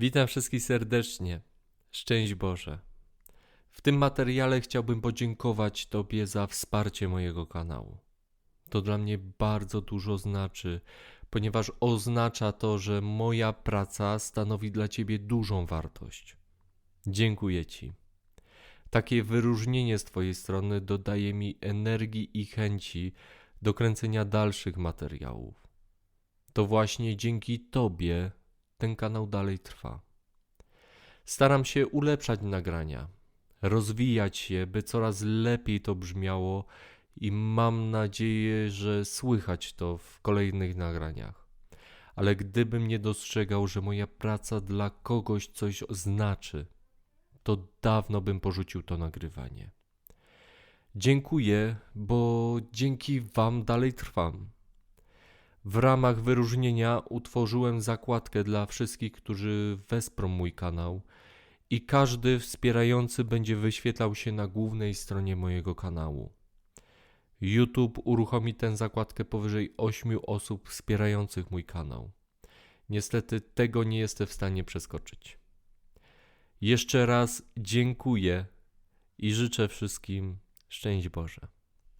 Witam wszystkich serdecznie. Szczęść Boże. W tym materiale chciałbym podziękować Tobie za wsparcie mojego kanału. To dla mnie bardzo dużo znaczy, ponieważ oznacza to, że moja praca stanowi dla Ciebie dużą wartość. Dziękuję Ci. Takie wyróżnienie z Twojej strony dodaje mi energii i chęci do kręcenia dalszych materiałów. To właśnie dzięki Tobie ten kanał dalej trwa. Staram się ulepszać nagrania, rozwijać je, by coraz lepiej to brzmiało i mam nadzieję, że słychać to w kolejnych nagraniach. Ale gdybym nie dostrzegał, że moja praca dla kogoś coś znaczy, to dawno bym porzucił to nagrywanie. Dziękuję, bo dzięki Wam dalej trwam. W ramach wyróżnienia utworzyłem zakładkę dla wszystkich, którzy wesprą mój kanał i każdy wspierający będzie wyświetlał się na głównej stronie mojego kanału. YouTube uruchomi tę zakładkę powyżej 8 osób wspierających mój kanał. Niestety tego nie jestem w stanie przeskoczyć. Jeszcze raz dziękuję i życzę wszystkim szczęść Boże.